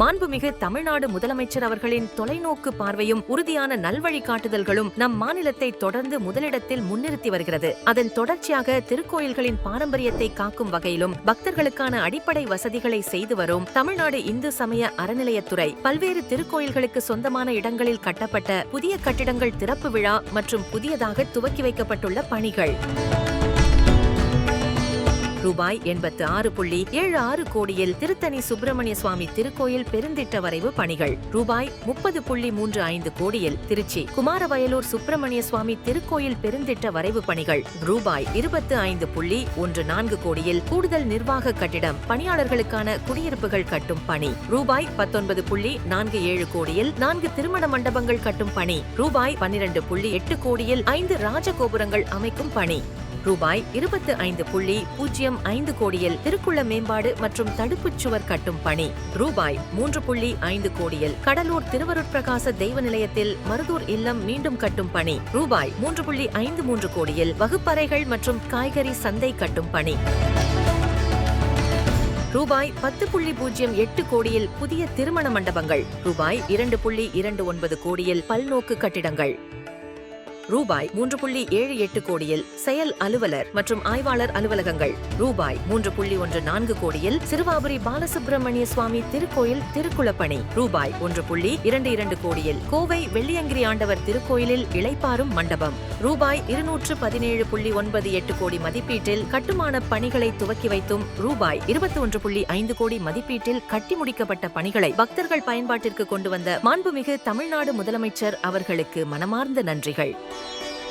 மாண்புமிகு தமிழ்நாடு முதலமைச்சர் அவர்களின் தொலைநோக்கு பார்வையும் உறுதியான நல்வழிகாட்டுதல்களும் நம் மாநிலத்தை தொடர்ந்து முதலிடத்தில் முன்னிறுத்தி வருகிறது. அதன் தொடர்ச்சியாக திருக்கோயில்களின் பாரம்பரியத்தை காக்கும் வகையிலும் பக்தர்களுக்கான அடிப்படை வசதிகளை செய்து வரும் தமிழ்நாடு இந்து சமய அறநிலையத்துறை பல்வேறு திருக்கோயில்களுக்கு சொந்தமான இடங்களில் கட்டப்பட்ட புதிய கட்டிடங்கள் திறப்பு விழா மற்றும் புதியதாக துவக்கி வைக்கப்பட்டுள்ள பணிகள். ரூபாய் எண்பத்து ஆறு புள்ளி ஏழு ஆறு கோடியில் திருத்தணி சுப்பிரமணிய சுவாமி திருக்கோயில் பெருந்திட்ட வரைவு பணிகள். ரூபாய் முப்பது புள்ளி மூன்று ஐந்து கோடியில் திருச்சி குமாரவயலூர் சுப்பிரமணிய சுவாமி திருக்கோயில் பெருந்திட்ட வரைவு பணிகள். ரூபாய் இருபத்து ஐந்து புள்ளி ஒன்று நான்கு கோடியில் கூடுதல் நிர்வாக கட்டிடம் பணியாளர்களுக்கான குடியிருப்புகள் கட்டும் பணி. ரூபாய் பத்தொன்பது புள்ளி நான்கு ஏழு கோடியில் நான்கு திருமண மண்டபங்கள் கட்டும் பணி. ரூபாய் பன்னிரண்டு புள்ளி எட்டு கோடியில் ஐந்து ராஜகோபுரங்கள் அமைக்கும் பணி. ரூபாய் இருபத்து ஐந்து புள்ளி பூஜ்ஜியம் ஐந்து கோடியில் திருக்குள மேம்பாடு மற்றும் தடுப்புச் சுவர் கட்டும் பணி. ரூபாய் மூன்று புள்ளி ஐந்து கோடியில் கடலூர் திருவருட்பிரகாச தெய்வ நிலையத்தில் மருதூர் இல்லம் மீண்டும் கட்டும் பணி. ரூபாய் மூன்று புள்ளி ஐந்து மூன்று கோடியில் வகுப்பறைகள் மற்றும் காய்கறி சந்தை கட்டும் பணி. ரூபாய் பத்து புள்ளி பூஜ்ஜியம் எட்டு கோடியில் புதிய திருமண மண்டபங்கள். ரூபாய் இரண்டு புள்ளி இரண்டு ஒன்பது கோடியில் பல்நோக்கு கட்டிடங்கள். ரூபாய் மூன்று புள்ளி ஏழு எட்டு கோடியில் செயல் அலுவலர் மற்றும் ஆய்வாளர் அலுவலகங்கள். ரூபாய் மூன்று புள்ளி ஒன்று நான்கு கோடியில் சிறுவாபுரி பாலசுப்பிரமணிய சுவாமி திருக்கோயில் திருக்குளப்பணி. ரூபாய் ஒன்று புள்ளி இரண்டு இரண்டு கோடியில் கோவை வெள்ளியங்கிரி ஆண்டவர் திருக்கோயிலில் இளைப்பாறும் மண்டபம். ரூபாய் இருநூற்று பதினேழு புள்ளி ஒன்பது எட்டு கோடி மதிப்பீட்டில் கட்டுமான பணிகளை துவக்கி வைத்தும் ரூபாய் இருபத்தி ஒன்று புள்ளி ஐந்து கோடி மதிப்பீட்டில் கட்டி முடிக்கப்பட்ட பணிகளை பக்தர்கள் பயன்பாட்டிற்கு கொண்டு வந்த மாண்புமிகு தமிழ்நாடு முதலமைச்சர் அவர்களுக்கு மனமார்ந்த நன்றிகள்.